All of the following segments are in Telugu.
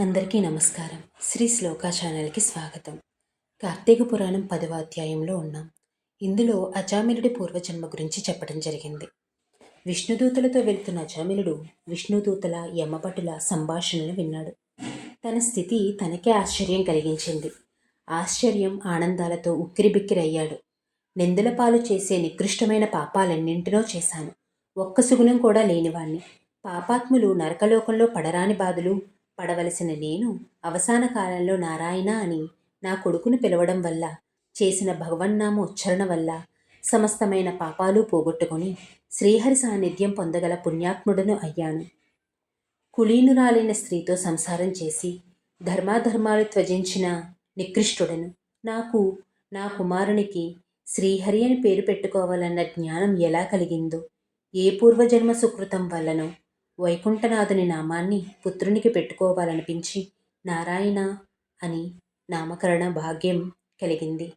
అందరికీ నమస్కారం. శ్రీ శ్లోక ఛానల్కి స్వాగతం. కార్తీక పురాణం పదవ అధ్యాయంలో ఉన్నాం. ఇందులో అజామిలుడి పూర్వజన్మ గురించి చెప్పడం జరిగింది. విష్ణుదూతలతో వెళ్తున్న అజామిలుడు విష్ణుదూతల యమపటుల సంభాషణలు విన్నాడు. తన స్థితి తనకే ఆశ్చర్యం కలిగించింది. ఆశ్చర్యం ఆనందాలతో ఉక్కిరిబిక్కిరయ్యాడు. నిందల పాలు చేసే నికృష్టమైన పాపాలన్నింటినో చేశాను. ఒక్క సుగుణం కూడా లేనివాణ్ణి. పాపాత్ములు నరకలోకంలో పడరాని బాధలు పడవలసిన నేను అవసాన కాలంలో నారాయణ అని నా కొడుకును పిలవడం వల్ల చేసిన భగవన్నామ ఉచ్చరణ వల్ల సమస్తమైన పాపాలు పోగొట్టుకొని శ్రీహరి సాన్నిధ్యం పొందగల పుణ్యాత్ముడను అయ్యాను. కులీనురాలైన స్త్రీతో సంసారం చేసి ధర్మాధర్మాలు త్వజించిన నికృష్టుడను. నాకు నా కుమారునికి శ్రీహరి అని పేరు పెట్టుకోవాలన్న జ్ఞానం ఎలా కలిగిందో ఏ పూర్వజన్మ సుకృతం వల్లనో వైకుంఠనాథుని నామాన్ని పుత్రునికి పెట్టుకోవాలనిపించి నారాయణ అని నామకరణ భాగ్యం కలిగింది.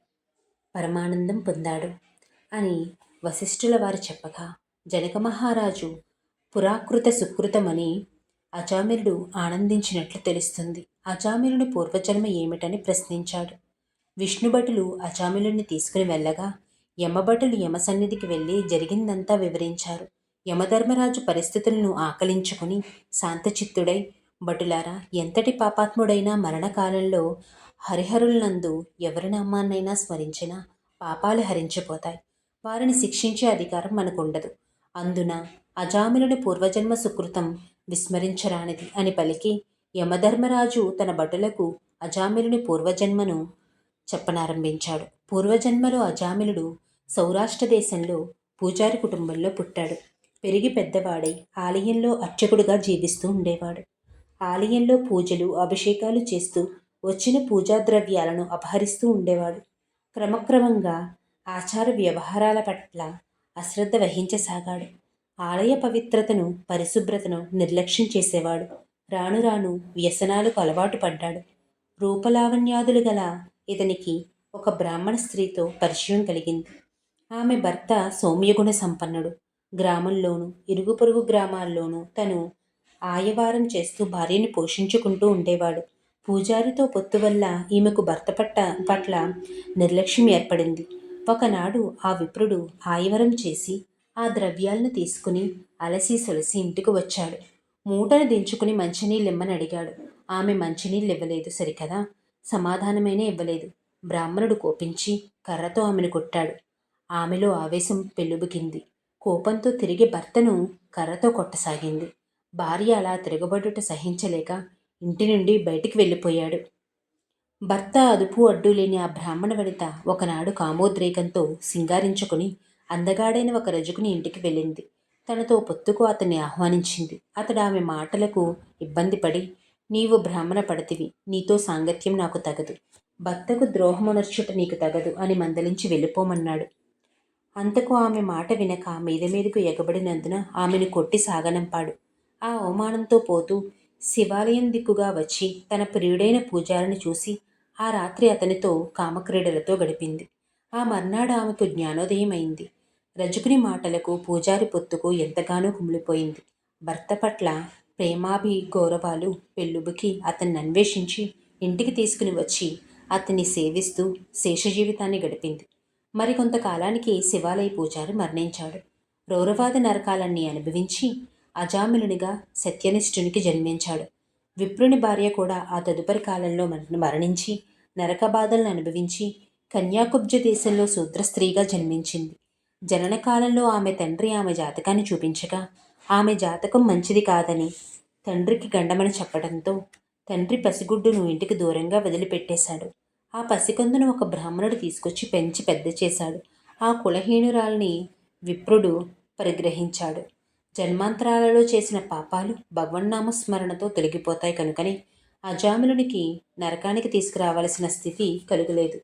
పరమానందం పొందాడు అని వశిష్ఠుల వారు చెప్పగా జనక మహారాజు పురాకృత సుకృతమని అజామిరుడు ఆనందించినట్లు తెలుస్తుంది. అజామిరుని పూర్వజన్మ ఏమిటని ప్రశ్నించాడు. విష్ణుభటులు అజామిలుని తీసుకుని వెళ్ళగా యమభటులు యమ సన్నిధికి వెళ్ళి జరిగిందంతా వివరించారు. యమధర్మరాజు పరిస్థితులను ఆకలించుకుని శాంతచిత్తుడై భటులారా ఎంతటి పాపాత్ముడైనా మరణకాలంలో హరిహరులనందు ఎవరి నామాన్నైనా స్మరించినా పాపాలు హరించిపోతాయి. వారిని శిక్షించే అధికారం మనకుండదు. అందున అజామిలుని పూర్వజన్మ సుకృతం విస్మరించరానిది అని పలికి యమధర్మరాజు తన భటులకు అజామిలుని పూర్వజన్మను చెప్పనారంభించాడు. పూర్వజన్మలో అజామిలుడు సౌరాష్ట్ర దేశంలో పూజారి కుటుంబంలో పుట్టాడు. పెరిగి పెద్దవాడై ఆలయంలో అర్చకుడుగా జీవిస్తూ ఉండేవాడు. ఆలయంలో పూజలు అభిషేకాలు చేస్తూ వచ్చిన పూజా ద్రవ్యాలను అపహరిస్తూ ఉండేవాడు. క్రమక్రమంగా ఆచార వ్యవహారాల పట్ల అశ్రద్ధ వహించసాగాడు. ఆలయ పవిత్రతను పరిశుభ్రతను నిర్లక్ష్యం చేసేవాడు. రాను రాను వ్యసనాలకు అలవాటు పడ్డాడు. రూపలావణ్యాదులు గల ఇతనికి ఒక బ్రాహ్మణ స్త్రీతో పరిచయం కలిగింది. ఆమె భర్త సౌమ్యగుణ సంపన్నుడు. గ్రామంలోనూ ఇరుగు పొరుగు గ్రామాల్లోనూ తను ఆయవారం చేస్తూ భార్యని పోషించుకుంటూ ఉండేవాడు. పూజారితో పొత్తు వల్ల ఈమెకు భర్త పట్ట పట్ల నిర్లక్ష్యం ఏర్పడింది. ఒకనాడు ఆ విప్రుడు ఆయవరం చేసి ఆ ద్రవ్యాలను తీసుకుని అలసి సొలసి ఇంటికి వచ్చాడు. మూటను దించుకుని మంచినీళ్ళు ఇమ్మని అడిగాడు. ఆమె మంచినీళ్ళు ఇవ్వలేదు సరికదా? సమాధానమైనా ఇవ్వలేదు. బ్రాహ్మణుడు కోపించి కర్రతో ఆమెను కొట్టాడు. ఆమెలో ఆవేశం పెళ్ళుబుకింది కోపంతో తిరిగి భర్తను కర్రతో కొట్టసాగింది. భార్య అలా తిరగబడుట సహించలేక ఇంటి నుండి బయటికి వెళ్ళిపోయాడు. భర్త అదుపు అడ్డు లేని ఆ బ్రాహ్మణ వనిత ఒకనాడు కామోద్రేకంతో సింగారించుకుని అందగాడైన ఒక రజుకుని ఇంటికి వెళ్ళింది. తనతో పొత్తుకు అతన్ని ఆహ్వానించింది. అతడు ఆమె మాటలకు ఇబ్బంది పడి నీవు బ్రాహ్మణ పడతివి. నీతో సాంగత్యం నాకు తగదు. భర్తకు ద్రోహమునర్చుట నీకు తగదు అని మందలించి వెళ్ళిపోమన్నాడు. అంతకు ఆమె మాట వినక మీద మీదకు ఎగబడినందున ఆమెను కొట్టి సాగనంపాడు. ఆ అవమానంతో పోతూ శివాలయం దిక్కుగా వచ్చి తన ప్రియుడైన పూజారిని చూసి ఆ రాత్రి అతనితో కామక్రీడలతో గడిపింది. ఆ మర్నాడు ఆమెకు జ్ఞానోదయం అయింది రజుకుని మాటలకు పూజారి పొత్తుకు ఎంతగానో కుమిలిపోయింది. భర్త పట్ల ప్రేమాభి గౌరవాలు పెళ్ళుబుకి అతన్ని అన్వేషించి ఇంటికి తీసుకుని వచ్చి అతన్ని సేవిస్తూ శేష జీవితాన్ని గడిపింది. మరికొంతకాలానికి శివాలయ పూజారి మరణించాడు. రౌరవాద నరకాలన్నీ అనుభవించి అజామిలునిగా సత్యనిష్ఠునికి జన్మించాడు. విప్రుని భార్య కూడా ఆ తదుపరి కాలంలో మరణించి నరక బాధలను అనుభవించి కన్యాకుబ్జ దేశంలో శూద్ర స్త్రీగా జన్మించింది. జనన కాలంలో ఆమె తండ్రి ఆమె జాతకాన్ని చూపించగా ఆమె జాతకం మంచిది కాదని తండ్రికి గండమని చెప్పడంతో తండ్రి పసిగుడ్డును ఇంటికి దూరంగా వదిలిపెట్టేశాడు. ఆ పసికందును ఒక బ్రాహ్మణుడు తీసుకొచ్చి పెంచి పెద్ద చేశాడు. ఆ కులహీనురాల్ని విప్రుడు పరిగ్రహించాడు. జన్మాంతరాలలో చేసిన పాపాలు భగవన్నామస్మరణతో తొలగిపోతాయి కనుకని అజామిలునికి నరకానికి తీసుకురావలసిన స్థితి కలుగలేదు.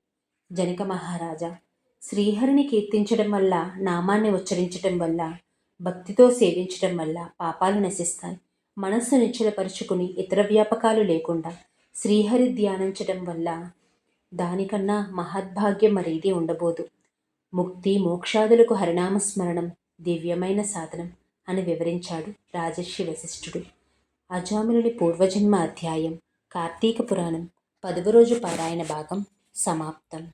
జనక మహారాజా శ్రీహరిని కీర్తించడం వల్ల నామాన్ని ఉచ్చరించడం వల్ల భక్తితో సేవించడం వల్ల పాపాలు నశిస్తాయి. మనస్సు నిశ్చలపరుచుకుని ఇతర వ్యాపకాలు లేకుండా శ్రీహరి ధ్యానించడం వల్ల దానికన్నా మహద్భాగ్యం మరేది ఉండబోదు. ముక్తి మోక్షాదులకు హరినామస్మరణం దివ్యమైన సాధనం అని వివరించాడు రాజర్షి వశిష్ఠుడు. అజామినుని పూర్వజన్మ అధ్యాయం కార్తీక పురాణం పదవ రోజు పారాయణ భాగం సమాప్తం.